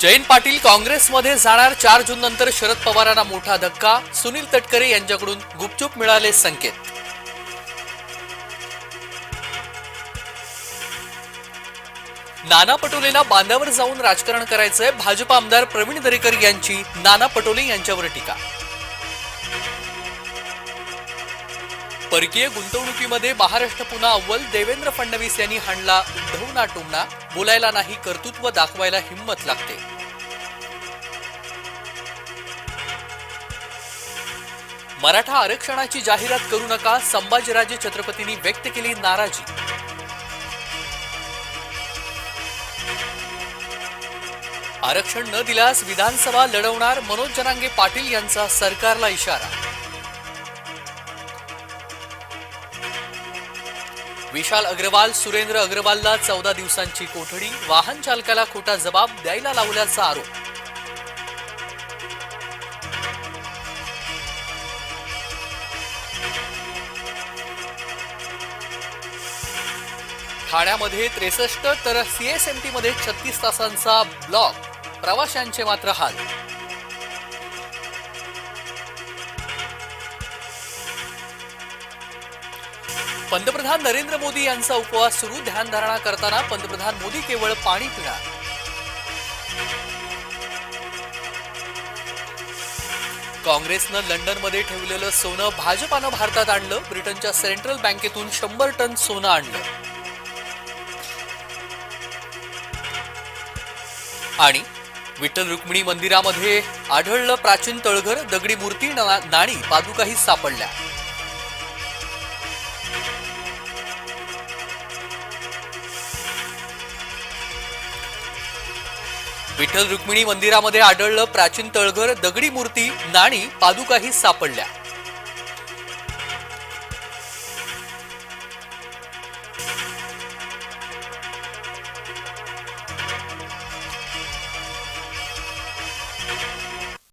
जयंत पाटील काँग्रेसमध्ये जाणार चार जून नंतर शरद पवारांना मोठा धक्का सुनील तटकरे यांच्याकडून गुपचूप मिळाले संकेत. नाना पटोलेला बांधावर जाऊन राजकारण करायचंय भाजप आमदार प्रवीण दरेकर यांची नाना पटोले यांच्यावर टीका. परकीय गुंतवणुकीमध्ये महाराष्ट्र पुन्हा अव्वल. देवेंद्र फडणवीस यांनी हाणला उद्धव नाटुमना बोलायला नाही कर्तृत्व दाखवायला हिंमत लागते. मराठा आरक्षणाची जाहिरात करू नका संभाजीराजे छत्रपतींनी व्यक्त केली नाराजी. आरक्षण न दिल्यास विधानसभा लढवणार मनोज जनांगे पाटील यांचा सरकारला इशारा. विशाल अग्रवाल सुरेंद्र अग्रवालला चौदा दिवसांची कोठडी वाहन चालकाला खोटा जबाब द्यायला लावल्याचा आरोप. ठाण्यामध्ये त्रेसष्ट तर सीएसएमटी मध्ये छत्तीस तासांचा ब्लॉक प्रवाशांचे मात्र हाल. पंतप्रधान नरेंद्र मोदी यांचा उपवास सुरू ध्यानधारणा करताना पंतप्रधान मोदी केवळ पाणी पिणार. काँग्रेसनं लंडनमध्ये ठेवलेलं सोनं भाजपानं भारतात आणलं ब्रिटनच्या सेंट्रल बँकेतून शंभर टन सोनं आणलं. आणि विठ्ठल रुक्मिणी मंदिरामध्ये आढळलं प्राचीन तळघर दगडी मूर्ती ना- नाणी पादुकाही सापडल्या. विठ्ठल रुक्मिणी मंदिरामध्ये आढळलं प्राचीन तळघर दगडी मूर्ती नाणी पादुकाही सापडल्या.